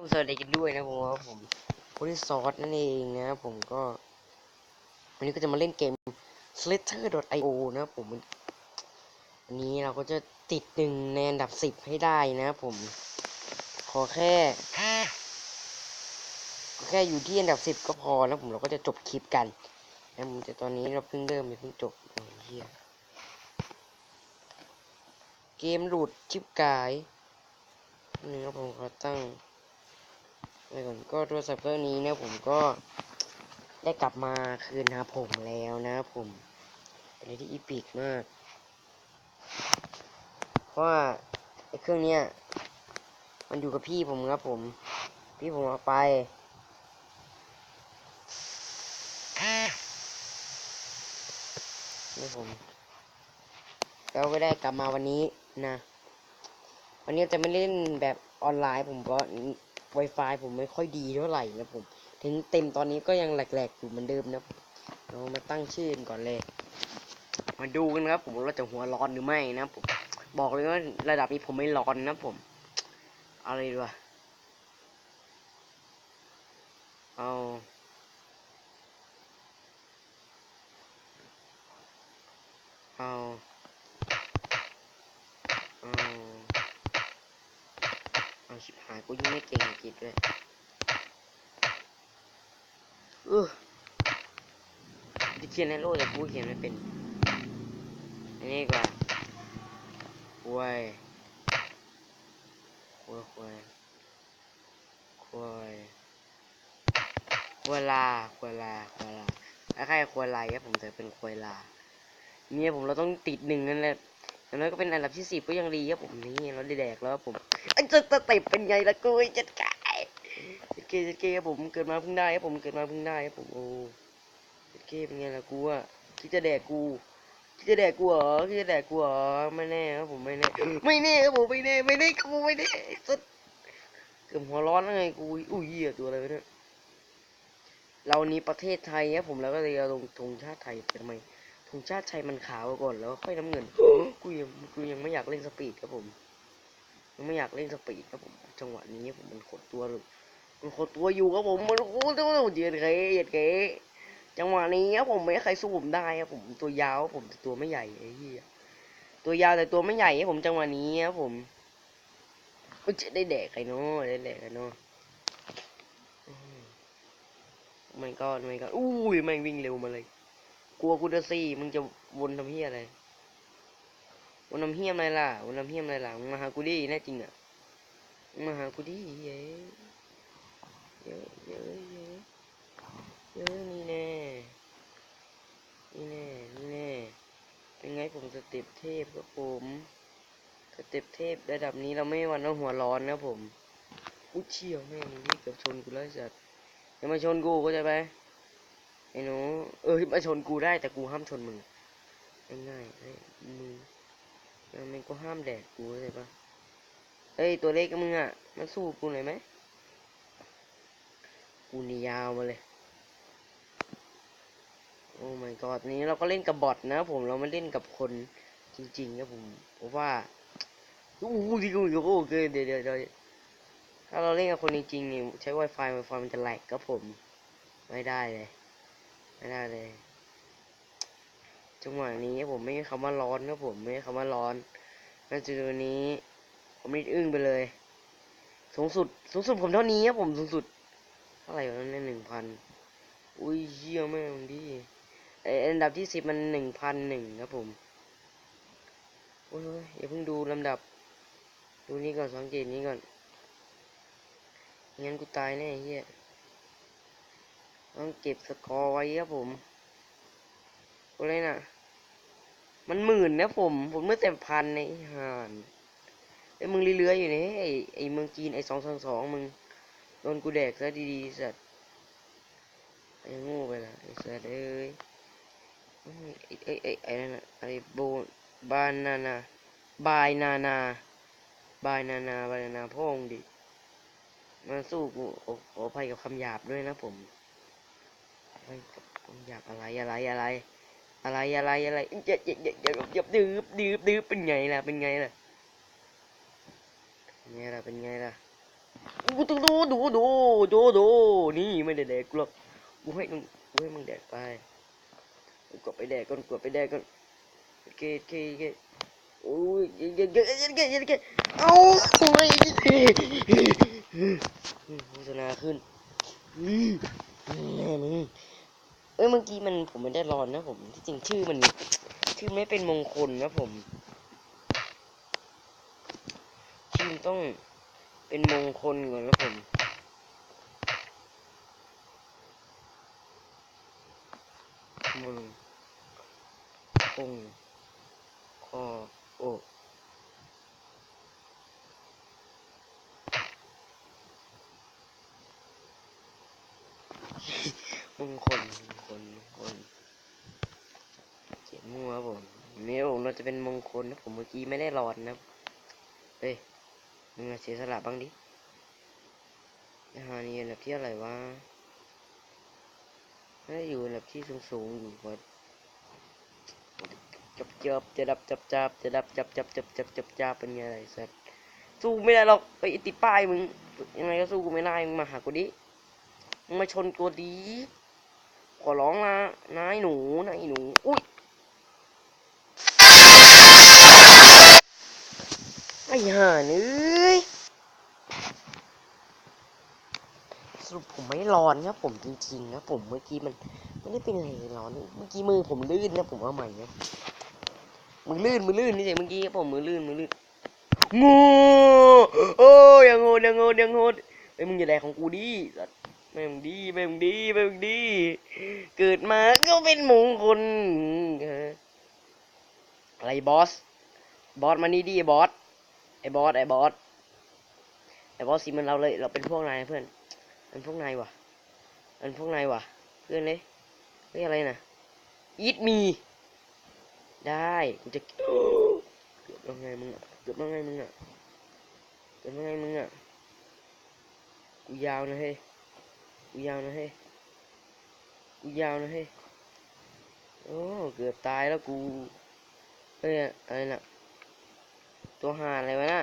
สวัสดีกันด้วยนะผมว่าผมโพลิซอสนั่นเองนะผมก็วันนี้ก็จะมาเล่นเกม slater.io นะผมวันนี้เราก็จะติดหนึ่งในอันดับสิบให้ได้นะผมขอแค่ขอแค่อยู่ที่อันดับสิบก็พอนะผมเราก็จะจบคลิปกันนะผมแต่ตอนนี้เราเพิ่งเริ่มไม่เพิ่งจบโอ้ยเหี้ยเกมหลุดชิปกายนี่ครับผมขอตั้ง ไปก่อนก็โทรศัพท์เครื่องนี้นะผมก็ได้กลับมาคืนหาผมแล้วนะผมเป็นอะไรที่อีพิกมาก เพราะว่าไอ้เครื่องเนี้ยมันอยู่กับพี่ผมครับผม พี่ผมเอาไปนี่ผมเราก็ได้กลับมาวันนี้นะ วันนี้จะไม่เล่นแบบออนไลน์ผมก็ Wi-Fi ผมไม่ค่อยดีเท่าไหร่นะผม ถึงเต็มตอนนี้ก็ยังแหลกๆอยู่เหมือนเดิมนะเรามาตั้งชื่อก่อนเลย มาดูกันครับ ผมว่าเราจะหัวร้อนหรือไม่นะผมบอกเลยว่าระดับนี้ผมไม่ร้อนนะผมอะไรดีวะเอา เอา เอา เอายกูยังไม่เก่งอังกฤษเลยเออจะเขียนในโลกแต่กูเขียนไม่เป็น อันนี้กว่าควยควยควยควยควยลาควยลาควยลาถ้าใครควยลายครับผมจะเป็นควยลาเนี่ยผมเราต้องติดหนึ่งนั่นแหละ อย่างน้อยก็เป็นอันดับที่สิบก็ยังดีครับผมนี่เราได้แดกแล้วผมไอ้เจะสเต็ปเป็นไงล่ะกูไอ้จัดกายจัดเกย์จัดเกย์ครับผมเกิดมาเพิ่งได้ครับผมเกิดมาเพิ่งได้ครับผมโอ้จัดเกย์เป็นไงล่ะกูอะคิดจะแดกกูคิดจะแดกกูเหรอคิดจะแดกกูเหรอไม่แน่ครับผมไม่แน่ไม่แน่ครับผมไม่แน่ไม่แน่ครับผมไม่แน่สุดเกือบหัวร้อนไงกูอุ้ยเหี้ยตัวอะไรเนี่ยเรานี้ประเทศไทยครับผมแล้วก็เลยเอาลงธงชาติไทยไปทำไม ธงชาติไทยมันขาวก่อนแล้วค่อยน้ำเงินกูยังกูยังไม่อยากเล่นสปีดครับผมยังไม่อยากเล่นสปีดครับผม จังหวะนี้ผมมันขดตัวเลยมันขดตัวอยู่ครับผมมันโอ้โหเดียดเกยเดียดเกยจังหวะนี้ครับผมไม่ให้ใครสู้ผมได้ครับผมตัวยาวครับผมแต่ตัวไม่ใหญ่ไอ้เหี้ยตัวยาวแต่ตัวไม่ใหญ่ครับผมจังหวะนี้ครับผมอุ๊ยจะได้แดกใครเนาะได้แดกใครเนาะมันก็มันก็อุ้ยแม่งวิ่งเร็วมาเลย กลัวกูจะซี่มึงจะวนทำเหี้ยอะไรวนน้ำเฮียมอะไรล่ะวนน้ำเฮียมอะไรล่ะมึงมาหากูดิแน่จริงอะมึงมาหากูดิเย้เย้เย้เย้เย้นี่แน่นี่แน่นี่แน่เป็นไงผมสเต็ปเทพครับผมสเต็ปเทพระดับนี้เราไม่หวันเอาหัวร้อนนะผมอุ้ยเชี่ยวแม่งนี่เกือบชนกูแล้วสัตว์อย่ามาชนกูเข้าใจไหม ไอ้หนูเออมาชนกูได้แต่กูห้ามชนมึงง่ายๆไอ้มึงแล้วมันก็ห้ามแดดกูเข้าใจปะเฮ้ยตัวเล็กมึงอะมันสู้กูหน่อยไหมกูนี่ยาวมาเลย โอ้ my god นี้เราก็เล่นกับบอทนะผมเราไม่เล่นกับคนจริงๆครับผมเพราะว่าอู้หูที่กูโอ้เกินเดี๋ยวเดี๋ยวถ้าเราเล่นกับคนจริงๆเนี่ยใช้ Wi-Fi Wi-Fi มันจะแหลกครับผม ไม่ได้เลย ไม่ได้เลย จังหวะนี้ผมไม่มีคำว่าร้อนครับผมไม่มีคำว่าร้อนในจุดนี้ ผมไม่อึ้งไปเลย สูงสุด สูงสุดผมเท่านี้ครับผมสูงสุดเท่าไหร่วะนั่นหนึ่งพันอุ้ยเยี่ยมากดิไออันดับที่สิบมันหนึ่งพันหนึ่งครับผมโอ้ยอย่าเพิ่งดูลำดับ ดูนี่ก่อนสังเกตนี้ก่อนงั้นกูตายแน่เฮีย ต้องเก็บสกอร์ไว้ครับผมอะไรนะมันหมื่นนะผม ผมไม่แต่พันในห่านไอ้มึงเลื้อยๆอยู่นี่ไอ้ไอ้เมืองจีนไอ้สองสองสองมึงโดนกูแดกซะดีๆสัตว์ไอ้งูไปละไอ้สัตว์เอ้ยไอ้ไอ้ไอ้นั่นน่ะไอ้โบบานานาบายนานาบายนานาบายนานาพ่องดิมันสู้กูโอ้ขออภัยกับคำหยาบด้วยนะผม ขออยกับคำหยาบอะไรอะไรอะไร อะไรอะไรอะไรย่าอย่าอย่าอย่าอย่าดื้อดื้อดื้อเป็นไงล่ะเป็นไงล่ะเป็นไงล่ะเป็นไงล่ะกูต้องดูดูดูดูดูนี่ไม่ได้แดกกูหรอกกูให้มึงกูให้มึงแดกไปกดไปแดกก่อนกดไปแดกก่อนโอเคโอเคโอเคโอ้ยเยอะเยอะเยอะเยอะเยอะเอาโอ้ยโฆษณาขึ้นอืมแม่มึง อ้ยเมื่อกี้มันผมไม่ได้รอนนะผมที่จริงชื่อมันชื่อไม่เป็นมงคลนะผมชื่อต้องเป็นมงคลก่อนนะผมมงคงคอโอมงคล ลมงคลเขียนมั่วครับผมเนี่ยผมเราจะเป็นมงคลนะผมเมื่อกี้ไม่ได้รอนนะเฮ้ยมึงมาเสียสละบ้างดิอาหารนี่อันดับที่อะไรวะน่าจะอยู่อันดับที่สูงๆอยู่วัดจับจับจะดับจับจับจะดับจับจับจับจับจับจับเป็นไงไรสัตว์สู้ไม่ได้หรอกไปติดป้ายมึงยังไงก็สู้กูไม่ได้มึงมาหากูดิมึงมาชนกูดี ขอร้องละนายหนูนายหนู อุ้ยไอ้ห่าเอ้ยสรุปผมไม่ร้อนครับผมจริงๆนะผมเมื่อกี้มันไม่ได้เป็นอะไรร้อนเมื่อกี้มือผมลื่นนะผมเอาใหม่นะมือลื่นมือลื่นนี่เองเมื่อกี้ผมมือลื่นมือลื่นงูโอ้ยังโหดยังโหดยังโหดไอ้มึงอย่าแดกของกูดิสัตว์ แม่งดีแม่งดีแม่งดี เกิดมาก็เป็นมงคลอะไรบอส บอสมานี่ดิบอส ไอ้บอสไอ้บอสไอ้บอสสิมันเราเลย เราเป็นพวกนายเพื่อนมันพวกนายว่ะมันพวกนายว่ะ เพื่อนเลยเฮ้ยอะไรนะอีทมี ได้กูจะเกือบแล้วไงมึงอะเกือบแล้วไงมึงอะเกือบแล้วไงมึงอะกูยาวนะเฮ้ย กูยาวนะเฮ้ยกูยาวนะเฮ้ยโอ้เกือบตายแล้วกูเฮ้ยอะไรนะตัวหาอะไรวะน่ะ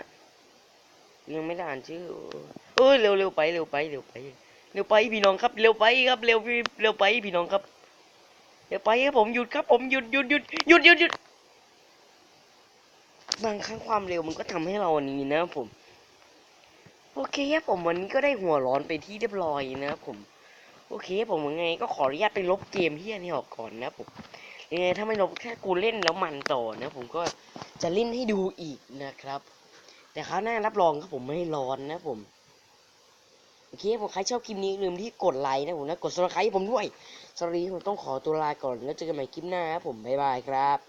กูยังไม่ได้อ่านชื่อเอ้ยเร็วเร็วไปเร็วไปเร็วไปเร็วไปพี่น้องครับเร็วไปครับเร็วพี่เร็วไปพี่น้องครับเดี๋ยวไปครับผมหยุดครับผมหยุดหยุดหยุดหยุดหยุดหยุดบางครั้งความเร็วมันก็ทำให้เราอันนี้นะผม โอเคครับผมวันนี้ก็ได้หัวร้อนไปที่เรียบร้อยนะครับผม โอเคครับผมยังไงก็ขออนุญาตไปลบเกมที่อันนี้ออกก่อนนะครับผมยังไงถ้าไม่ลบแค่กูเล่นแล้วมันต่อนะผมก็จะเล่นให้ดูอีกนะครับ แต่คราวหน้ารับรองครับผมไม่ร้อนนะผมโอเคผมใครชอบคลิปนี้ลืมที่กดไลค์นะผมนะกด subscribe ให้ผมด้วยสวัสดีผมต้องขอตัวลาก่อนแล้วเจอกันใหม่คลิปหน้าครับผมบ๊ายบายครับ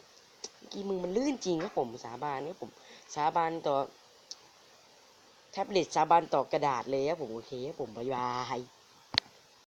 เมื่อกี้มือมันลื่นจริงครับผมสาบานครับผมสาบานต่อ แท็บเล็ตสาบานต่อกระดาษเลยครับผมโอเคครับผมบ๊ายบาย